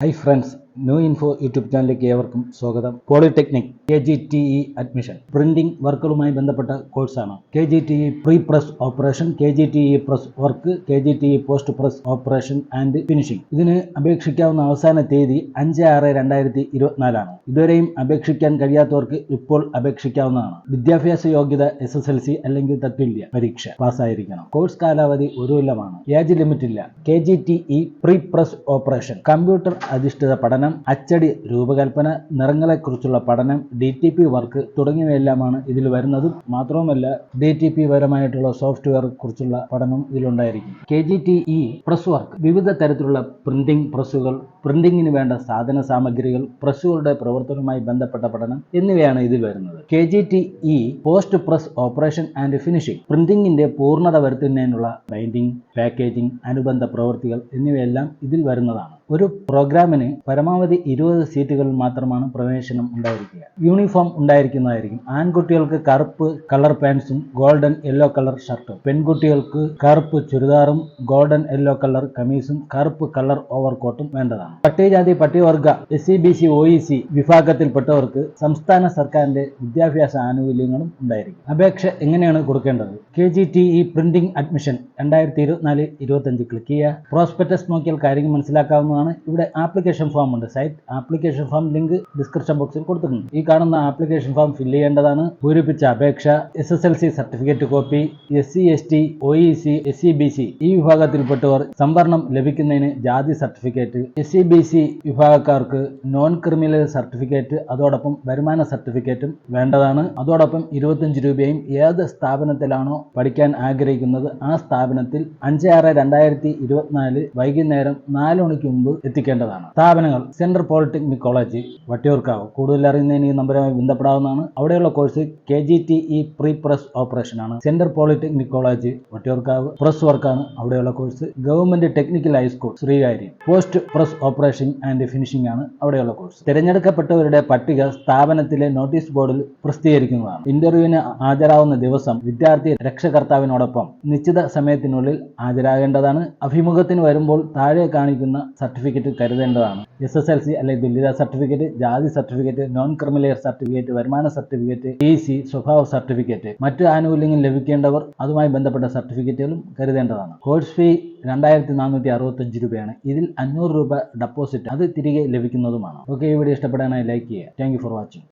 Hi friends, new info YouTube ചാനലിലേക്ക് ഏവർക്കും സ്വാഗതം. Polytechnic K G T E admission printing വർക്കുകളുമായി ബന്ധപ്പെട്ട കോഴ്സാണ്. K G T E pre press operation K G T E press work K G T E post press operation and finishing. ഇതിന് അപേക്ഷിക്കാവുന്ന അവസാന തീയതി അഞ്ച് ആറ് രണ്ടായിരത്തി ഇരുപത്തിനാലാണ്. ഇതുവരെയും അപേക്ഷിക്കാൻ കഴിയാത്തവർക്ക് ഇപ്പോൾ അപേക്ഷിക്കാവുന്നതാണ്. വിദ്യാഭ്യാസ യോഗ്യത എസ് എസ് എൽ സി അല്ലെങ്കിൽ തത്തുല്യ പരീക്ഷ പാസ്സായിരിക്കണം. കോഴ്സ് കാലാവധി ഒരു കൊല്ലമാണ്. ഏജ് ലിമിറ്റ് ഇല്ല K G T E pre press operation computer അധിഷ്ഠിത പഠനം അച്ചടി രൂപകൽപ്പന നിറങ്ങളെക്കുറിച്ചുള്ള പഠനം ഡി ടി പി വർക്ക് തുടങ്ങിയവയെല്ലാമാണ് ഇതിൽ വരുന്നത്. മാത്രവുമല്ല ഡി ടി പി പരമായിട്ടുള്ള സോഫ്റ്റ്വെയർ കുറിച്ചുള്ള പഠനം ഇതിലുണ്ടായിരിക്കും. K G T E press work. വിവിധ തരത്തിലുള്ള പ്രിന്റിംഗ് പ്രസ്സുകൾ പ്രിന്റിംഗിന് വേണ്ട സാധന സാമഗ്രികൾ പ്രസ്സുകളുടെ പ്രവർത്തനവുമായി ബന്ധപ്പെട്ട പഠനം എന്നിവയാണ് ഇതിൽ വരുന്നത്. K G T E post press operation and finishing. പ്രിന്റിംഗിന്റെ പൂർണത വരുത്തുന്നതിനുള്ള ബൈൻഡിംഗ് പാക്കേജിംഗ് അനുബന്ധ പ്രവൃത്തികൾ എന്നിവയെല്ലാം ഇതിൽ വരുന്നതാണ്. ഒരു പ്രോഗ്രാമിന് പരമാവധി ഇരുപത് സീറ്റുകളിൽ മാത്രമാണ് പ്രവേശനം ഉണ്ടായിരിക്കുക. യൂണിഫോം ഉണ്ടായിരിക്കുന്നതായിരിക്കും. ആൺകുട്ടികൾക്ക് കറുപ്പ് കളർ പാൻസും ഗോൾഡൻ യെല്ലോ കളർ ഷർട്ടും. പെൺകുട്ടികൾക്ക് കറുപ്പ് ചുരിദാറും ഗോൾഡൻ യെല്ലോ കളർ കമീസും കറുപ്പ് കളർ ഓവർകോട്ടും വേണ്ടതാണ്. പട്ടികജാതി പട്ടികവർഗ S C B C O E C വിഭാഗത്തിൽപ്പെട്ടവർക്ക് സംസ്ഥാന സർക്കാരിന്റെ വിദ്യാഭ്യാസ ആനുകൂല്യങ്ങളും ഉണ്ടായിരിക്കും. അപേക്ഷ എങ്ങനെയാണ് കൊടുക്കേണ്ടത്? K G T E printing admission രണ്ടായിരത്തി ഇരുപത്തിനാല് ഇരുപത്തഞ്ച് ക്ലിക്ക് ചെയ്യുക. പ്രോസ്പെക്ടസ് നോക്കിയാൽ കാര്യങ്ങൾ മനസ്സിലാക്കാവുന്നതാണ് ഇവിടെ ആപ്ലിക്കേഷൻ ഫോം ഉണ്ട്. Site application form link description ബോക്സിൽ കൊടുത്തിട്ടുണ്ട്. ഈ കാണുന്ന ആപ്ലിക്കേഷൻ ഫോം ഫില്ല് ചെയ്യേണ്ടതാണ്. പൂരിപ്പിച്ച അപേക്ഷ S S L C certificate copy S C S T O E C S C B C ഈ വിഭാഗത്തിൽപ്പെട്ടവർ സംവരണം ലഭിക്കുന്നതിന് ജാതി certificate S C B C വിഭാഗക്കാർക്ക് നോൺ ക്രിമിനൽ സർട്ടിഫിക്കറ്റ് അതോടൊപ്പം വരുമാന സർട്ടിഫിക്കറ്റും വേണ്ടതാണ്. അതോടൊപ്പം ഇരുപത്തഞ്ച് രൂപയും ഏത് സ്ഥാപനത്തിലാണോ പഠിക്കാൻ ആഗ്രഹിക്കുന്നത് ആ സ്ഥാപനത്തിൽ അഞ്ച് ആറ് രണ്ടായിരത്തി ഇരുപത്തിനാല് വൈകുന്നേരം നാല് മണിക്ക് മുമ്പ് എത്തിക്കേണ്ടതാണ്. സ്ഥാപനങ്ങൾ സെൻട്രൽ പോളിടെക്നിക് കോളേജ് വട്ടിയൂർക്കാവ് കൂടുതൽ അറിയുന്നതിന് ഈ നമ്പരുമായി ബന്ധപ്പെടാവുന്നതാണ്. അവിടെയുള്ള course K G T E pre press operation ആണ് central polytechnic college Vattiyoorkavu press വർക്കാണ് അവിടെയുള്ള course. Government technical high school Sreekaryam post press operation and finishing ആണ് അവിടെയുള്ള കോഴ്സ്. തിരഞ്ഞെടുക്കപ്പെട്ടവരുടെ പട്ടിക സ്ഥാപനത്തിലെ നോട്ടീസ് ബോർഡിൽ പ്രസിദ്ധീകരിക്കുന്നതാണ്. ഇന്റർവ്യൂവിന് ഹാജരാവുന്ന ദിവസം വിദ്യാർത്ഥി രക്ഷകർത്താവിനോടൊപ്പം നിശ്ചിത സമയത്തിനുള്ളിൽ ഹാജരാകേണ്ടതാണ്. അഭിമുഖത്തിന് വരുമ്പോൾ താഴെ കാണിക്കുന്ന സർട്ടിഫിക്കറ്റ് കരുതേണ്ടതാണ്. എസ് എസ് എൽ സി അല്ലെങ്കിൽ തുല്യതാ സർട്ടിഫിക്കറ്റ് ജാതി സർട്ടിഫിക്കറ്റ് നോൺ ക്രിമിനൽ സർട്ടിഫിക്കറ്റ് വരുമാന സർട്ടിഫിക്കറ്റ് ടി സി സ്വഭാവ സർട്ടിഫിക്കറ്റ് മറ്റ് ആനുകൂല്യങ്ങൾ ലഭിക്കേണ്ടവർ അതുമായി ബന്ധപ്പെട്ട സർട്ടിഫിക്കറ്റുകളും കരുതേണ്ടതാണ്. കോഴ്സ് ഫീ രണ്ടായിരത്തി നാനൂറ്റി അറുപത്തഞ്ച് രൂപയാണ്. ഇതിൽ അഞ്ഞൂറ് രൂപ ഡെപ്പോസിറ്റ് അത് തിരികെ ലഭിക്കുന്നതുമാണ്. ഓക്കെ ഈ വീഡിയോ ഇഷ്ടപ്പെടാനായി ലൈക്ക് ചെയ്യുക. Thank for watching